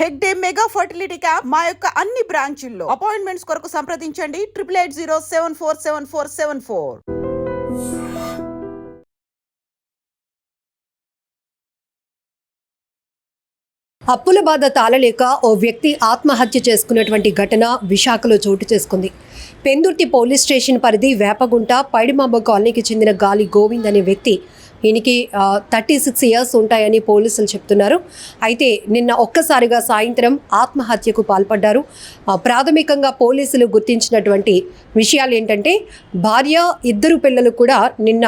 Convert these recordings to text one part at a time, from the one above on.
Hegde mega fertility camp మా యొక్క అన్ని బ్రాంచుల్లో. అపాయింట్మెంట్స్ కొరకు సంప్రదించండి. Triple eight zero seven four seven four seven four. అప్పుల బాధ తాళలేక ఓ వ్యక్తి ఆత్మహత్య చేసుకున్నటువంటి ఘటన విశాఖలో చోటు చేసుకుంది. పెందుర్తి పోలీస్ స్టేషన్ పరిధి వేపగుంట పైడిమాంబ కాలనీకి చెందిన గాలి గోవింద్ అనే వ్యక్తి ఈయనకి థర్టీ సిక్స్ ఇయర్స్ ఉంటాయని పోలీసులు చెప్తున్నారు. అయితే నిన్న ఒక్కసారిగా సాయంత్రం ఆత్మహత్యకు పాల్పడ్డారు. ప్రాథమికంగా పోలీసులు గుర్తించినటువంటి విషయాలు ఏంటంటే భార్య ఇద్దరు పిల్లలు కూడా నిన్న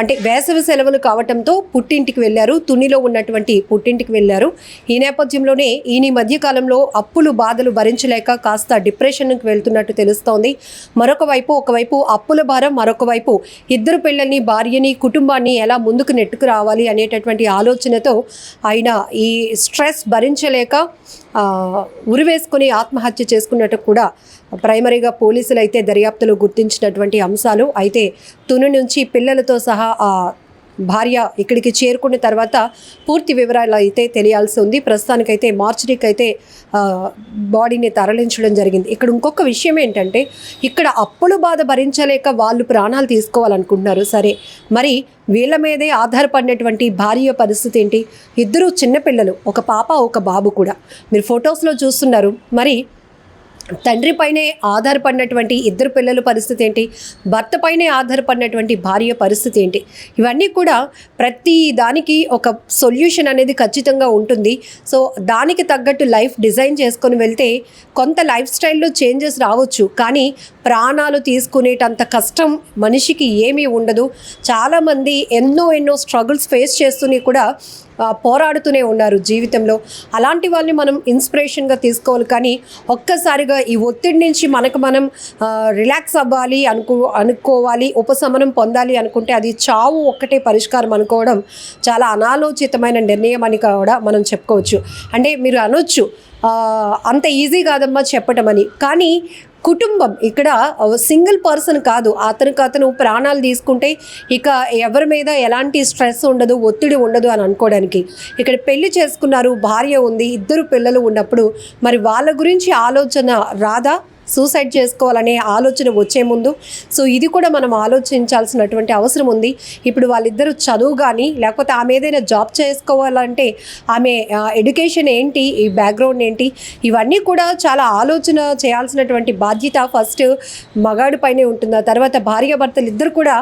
అంటే వేసవి సెలవులు కావటంతో పుట్టింటికి వెళ్ళారు. తునిలో ఉన్నటువంటి పుట్టింటికి వెళ్ళారు. ఈ నేపథ్యంలోనే ఈయన ఈ మధ్య కాలంలో అప్పులు బాధలు భరించలేక కాస్త డిప్రెషన్కి వెళ్తున్నట్టు తెలుస్తోంది. మరొక వైపు ఒకవైపు అప్పుల భారం మరొక వైపు ఇద్దరు పిల్లల్ని భార్యని కుటుంబాన్ని ఎలా ముందుకు నెట్టుకు రావాలి అనేటటువంటి ఆలోచనతో ఆయన ఈ స్ట్రెస్ భరించలేక ఉరివేసుకుని ఆత్మహత్య చేసుకున్నట్టు కూడా ప్రైమరీగా పోలీసులు అయితే దర్యాప్తులో గుర్తించినటువంటి అంశాలు. అయితే తుని నుంచి పిల్లలతో సహా ఆ భార్య ఇక్కడికి చేరుకున్న తర్వాత పూర్తి వివరాలు అయితే తెలియాల్సి ఉంది. ప్రస్తుతానికైతే మార్చరీకి అయితే బాడీని తరలించడం జరిగింది. ఇక్కడ ఇంకొక విషయం ఏంటంటే ఇక్కడ అప్పులు బాధ భరించలేక వాళ్ళు ప్రాణాలు తీసుకోవాలనుకుంటున్నారు. సరే మరి వీళ్ళ మీదే ఆధారపడినటువంటి భార్య పరిస్థితి ఏంటి? ఇద్దరు చిన్నపిల్లలు ఒక పాప ఒక బాబు కూడా. మీరు ఫొటోస్లో చూస్తున్నారు. మరి తండ్రి పైనే ఆధారపడినటువంటి ఇద్దరు పిల్లల పరిస్థితి ఏంటి? భర్త పైనే ఆధారపడినటువంటి భార్య పరిస్థితి ఏంటి? ఇవన్నీ కూడా ప్రతి దానికి ఒక సొల్యూషన్ అనేది ఖచ్చితంగా ఉంటుంది. సో దానికి తగ్గట్టు లైఫ్ డిజైన్ చేసుకొని వెళ్తే కొంత లైఫ్ స్టైల్లో చేంజెస్ రావచ్చు. కానీ ప్రాణాలు తీసుకునేటంత కష్టం మనిషికి ఏమీ ఉండదు. చాలామంది ఎన్నో ఎన్నో స్ట్రగుల్స్ ఫేస్ చేస్తూనే కూడా పోరాడుతూనే ఉన్నారు జీవితంలో. అలాంటి వాళ్ళని మనం ఇన్స్పిరేషన్గా తీసుకోవాలి. కానీ ఒక్కసారిగా ఈ ఒత్తిడి నుంచి మనకు మనం రిలాక్స్ అవ్వాలి అనుకో అనుకోవాలి ఉపశమనం పొందాలి అనుకుంటే అది చావు ఒక్కటే పరిష్కారం అనుకోవడం చాలా అనాలోచితమైన నిర్ణయం అని కూడా మనం చెప్పుకోవచ్చు. అంటే మీరు అనొచ్చు అంత ఈజీ కాదమ్మా చెప్పటం అని కానీ కుటుంబం ఇక్కడ సింగిల్ పర్సన్ కాదు. అతనికి అతను ప్రాణాలు తీసుకుంటే ఇక ఎవరి మీద ఎలాంటి స్ట్రెస్ ఉండదు ఒత్తిడి ఉండదు అని అనుకోవడానికి. ఇక్కడ పెళ్ళి చేసుకున్నారు భార్య ఉంది ఇద్దరు పిల్లలు ఉన్నప్పుడు మరి వాళ్ళ గురించి ఆలోచన రాదా? సూసైడ్ చేసుకోవాలనే ఆలోచన వచ్చే ముందు సో ఇది కూడా మనం ఆలోచించాల్సినటువంటి అవసరం ఉంది. ఇప్పుడు వాళ్ళిద్దరూ చదువు కానీ లేకపోతే ఆమె ఏదైనా జాబ్ చేసుకోవాలంటే ఆమె ఎడ్యుకేషన్ ఏంటి ఈ బ్యాక్గ్రౌండ్ ఏంటి ఇవన్నీ కూడా చాలా ఆలోచన చేయాల్సినటువంటి బాధ్యత ఫస్ట్ మగాడు పైనే ఉంటుంది. ఆ తర్వాత భార్య భర్తలు ఇద్దరు కూడా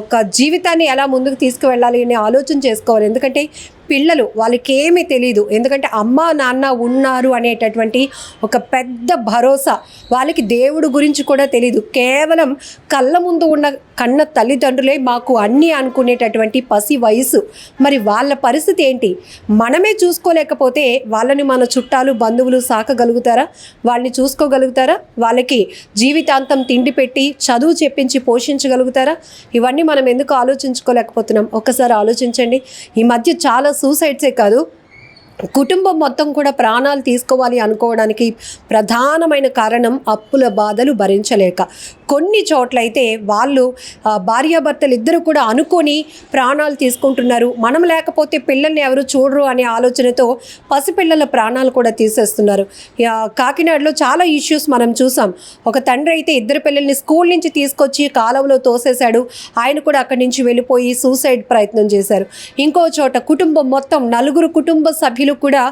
ఒక జీవితాన్ని ఎలా ముందుకు తీసుకువెళ్ళాలి అనే ఆలోచన చేసుకోవాలి. ఎందుకంటే పిల్లలు వాళ్ళకేమీ తెలియదు ఎందుకంటే అమ్మ నాన్న ఉన్నారు అనేటటువంటి ఒక పెద్ద భరోసా వాళ్ళకి దేవుడు గురించి కూడా తెలియదు కేవలం కళ్ళ ముందు ఉన్న కన్న తల్లిదండ్రులే మాకు అన్నీ అనుకునేటటువంటి పసి వయసు మరి వాళ్ళ పరిస్థితి ఏంటి? మనమే చూసుకోలేకపోతే వాళ్ళని మన చుట్టాలు బంధువులు సాకగలుగుతారా? వాళ్ళని చూసుకోగలుగుతారా? వాళ్ళకి జీవితాంతం తిండి పెట్టి చదువు చెప్పించి పోషించగలుగుతారా? ఇవన్నీ మనం ఎందుకు ఆలోచించుకోలేకపోతున్నాం? ఒక్కసారి ఆలోచించండి. ఈ మధ్య చాలా సూసైడ్సే కాదు. కుటుంబం మొత్తం కూడా ప్రాణాలు తీసుకోవాలి అనుకోవడానికి ప్రధానమైన కారణం అప్పుల బాధలు భరించలేక. కొన్ని చోట్లయితే వాళ్ళు భార్యాభర్తలు ఇద్దరు కూడా అనుకొని ప్రాణాలు తీసుకుంటున్నారు. మనం లేకపోతే పిల్లల్ని ఎవరు చూడరు అనే ఆలోచనతో పసిపిల్లల ప్రాణాలు కూడా తీసేస్తున్నారు. కాకినాడలో చాలా ఇష్యూస్ మనం చూసాం. ఒక తండ్రి అయితే ఇద్దరు పిల్లల్ని స్కూల్ నుంచి తీసుకొచ్చి కాలువలో తోసేశాడు. ఆయన కూడా అక్కడి నుంచి వెళ్ళిపోయి సూసైడ్ ప్రయత్నం చేశారు. ఇంకో చోట కుటుంబం మొత్తం నలుగురు కుటుంబ సభ్యులు కూడా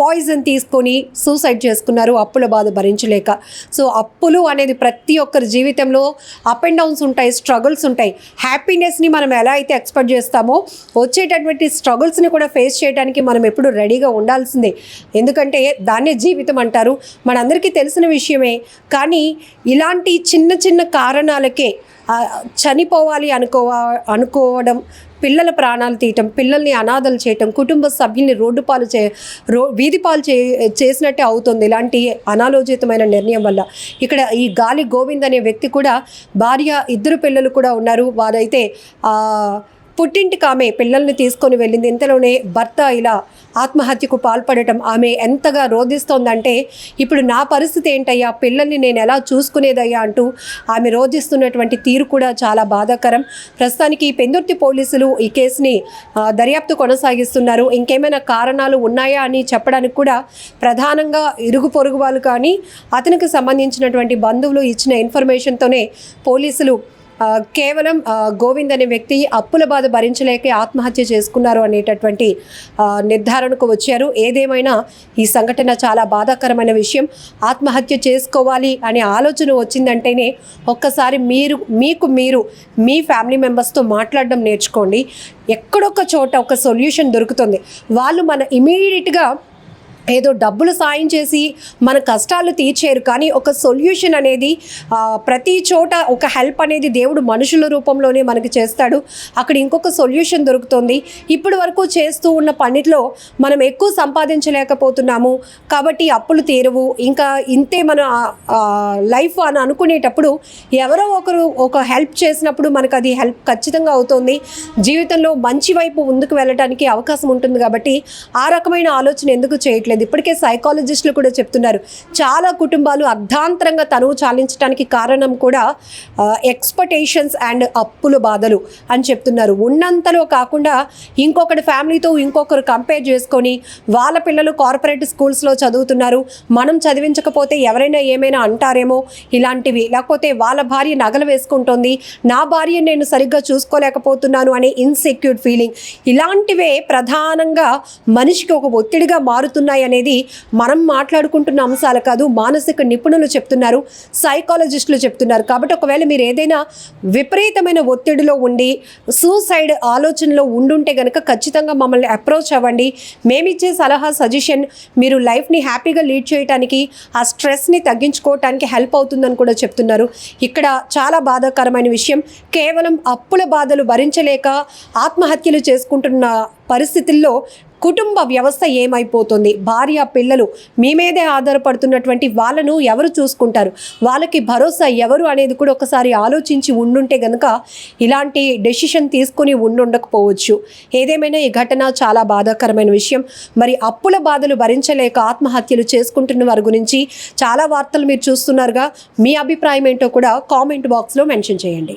పాయిజన్ తీసుకొని సూసైడ్ చేసుకున్నారు. అప్పుల బాధ భరించలేక. సో అప్పులు అనేది ప్రతి ఒక్కరి జీవితంలో అప్ అండ్ డౌన్స్ ఉంటాయి స్ట్రగుల్స్ ఉంటాయి. హ్యాపీనెస్ని మనం ఎలా అయితే ఎక్స్పెక్ట్ చేస్తామో వచ్చేటటువంటి స్ట్రగుల్స్ని కూడా ఫేస్ చేయడానికి మనం ఎప్పుడు రెడీగా ఉండాల్సిందే. ఎందుకంటే దాన్నే జీవితం అంటారు. మనందరికీ తెలిసిన విషయమే. కానీ ఇలాంటి చిన్న చిన్న కారణాలకే చనిపోవాలి అనుకోవ అనుకోవడం పిల్లల ప్రాణాలు తీయటం పిల్లల్ని అనాథలు చేయటం కుటుంబ సభ్యుల్ని రోడ్డు పాలు చే రో వీధి పాలు చే చేసినట్టే అవుతుంది. ఇలాంటి అనాలోచితమైన నిర్ణయం వల్ల ఇక్కడ ఈ గాలి గోవింద్ అనే వ్యక్తి కూడా భార్య ఇద్దరు పిల్లలు కూడా ఉన్నారు. వారైతే పుట్టింటికి ఆమె పిల్లల్ని తీసుకొని వెళ్ళింది. ఇంతలోనే భర్త ఇలా ఆత్మహత్యకు పాల్పడటం ఆమె ఎంతగా రోధిస్తోందంటే ఇప్పుడు నా పరిస్థితి ఏంటయ్యా? పిల్లల్ని నేను ఎలా చూసుకునేదయ్యా? అంటూ ఆమె రోధిస్తున్నటువంటి తీరు కూడా చాలా బాధాకరం. ప్రస్తుతానికి పెందుర్తి పోలీసులు ఈ కేసుని దర్యాప్తు కొనసాగిస్తున్నారు. ఇంకేమైనా కారణాలు ఉన్నాయా అని చెప్పడానికి కూడా ప్రధానంగా ఇరుగు పొరుగు వాళ్ళు కానీ అతనికి సంబంధించినటువంటి బంధువులు ఇచ్చిన ఇన్ఫర్మేషన్తోనే పోలీసులు కేవలం గోవింద్ అనే వ్యక్తి అప్పుల బాధ భరించలేక ఆత్మహత్య చేసుకున్నారు అనేటటువంటి నిర్ధారణకు వచ్చారు. ఏదేమైనా ఈ సంఘటన చాలా బాధాకరమైన విషయం. ఆత్మహత్య చేసుకోవాలి అనే ఆలోచన వచ్చిందంటేనే ఒక్కసారి మీరు మీకు మీరు మీ ఫ్యామిలీ మెంబర్స్తో మాట్లాడడం నేర్చుకోండి. ఎక్కడొక్క చోట ఒక సొల్యూషన్ దొరుకుతుంది. వాళ్ళు మన ఇమీడియట్గా ఏదో డబ్బులు సాయం చేసి మన కష్టాలు తీర్చేరు. కానీ ఒక సొల్యూషన్ అనేది ప్రతి చోట ఒక హెల్ప్ అనేది దేవుడు మనుషుల రూపంలోనే మనకు చేస్తాడు. అక్కడ ఇంకొక సొల్యూషన్ దొరుకుతుంది. ఇప్పటి వరకు చేస్తూ ఉన్న పనిలో మనం ఎక్కువ సంపాదించలేకపోతున్నాము. కాబట్టి అప్పులు తీరవు. ఇంకా ఇంతే మన లైఫ్ అని అనుకునేటప్పుడు ఎవరో ఒకరు ఒక హెల్ప్ చేసినప్పుడు మనకు అది హెల్ప్ ఖచ్చితంగా అవుతుంది. జీవితంలో మంచి వైపు ముందుకు వెళ్ళడానికి అవకాశం ఉంటుంది కాబట్టి ఆ రకమైన ఆలోచన ఎందుకు చేయట్లేదు? ఇప్పటికే సైకాలజిస్టులు కూడా చెప్తున్నారు. చాలా కుటుంబాలు అర్ధాంతరంగా తనువు చాలించడానికి కారణం కూడా ఎక్స్పెక్టేషన్స్ అండ్ అప్పుల బాధలు అని చెప్తున్నారు. ఉన్నంతలో కాకుండా ఇంకొకటి ఫ్యామిలీతో ఇంకొకరు కంపేర్ చేసుకొని వాళ్ళ పిల్లలు కార్పొరేట్ స్కూల్స్లో చదువుతున్నారు. మనం చదివించకపోతే ఎవరైనా ఏమైనా అంటారేమో ఇలాంటివి. లేకపోతే వాళ్ళ భార్య నగలు వేసుకుంటుంది. నా భార్య నేను సరిగ్గా చూసుకోలేకపోతున్నాను అనే ఇన్సెక్యూర్ ఫీలింగ్ ఇలాంటివే ప్రధానంగా మనిషికి ఒక ఒత్తిడిగా మారుతున్నాయి అనేది మనం మాట్లాడుకుంటున్న అంశాలు కాదు మానసిక నిపుణులు చెప్తున్నారు సైకాలజిస్టులు చెప్తున్నారు. కాబట్టి ఒకవేళ మీరు ఏదైనా విపరీతమైన ఒత్తిడిలో ఉండి సూసైడ్ ఆలోచనలో ఉండుంటే కనుక ఖచ్చితంగా మమ్మల్ని అప్రోచ్ అవ్వండి. మేమిచ్చే సలహా సజెషన్ మీరు లైఫ్ని హ్యాపీగా లీడ్ చేయడానికి ఆ స్ట్రెస్ని తగ్గించుకోవటానికి హెల్ప్ అవుతుందని కూడా చెప్తున్నారు. ఇక్కడ చాలా బాధాకరమైన విషయం కేవలం అప్పుల బాధలు భరించలేక ఆత్మహత్యలు చేసుకుంటున్న పరిస్థితుల్లో కుటుంబ వ్యవస్థ ఏమైపోతుంది? భార్య పిల్లలు మీ మీదే ఆధారపడుతున్నటువంటి వాళ్ళను ఎవరు చూసుకుంటారు? వాళ్ళకి భరోసా ఎవరు అనేది కూడా ఒకసారి ఆలోచించి ఉండుంటే గనుక ఇలాంటి డెసిషన్ తీసుకుని ఉండుండకపోవచ్చు. ఏదేమైనా ఈ ఘటన చాలా బాధాకరమైన విషయం. మరి అప్పుల బాధలు భరించలేక ఆత్మహత్యలు చేసుకుంటున్న వారి గురించి చాలా వార్తలు మీరు చూస్తున్నారుగా. మీ అభిప్రాయం ఏంటో కూడా కామెంట్ బాక్స్లో మెన్షన్ చేయండి.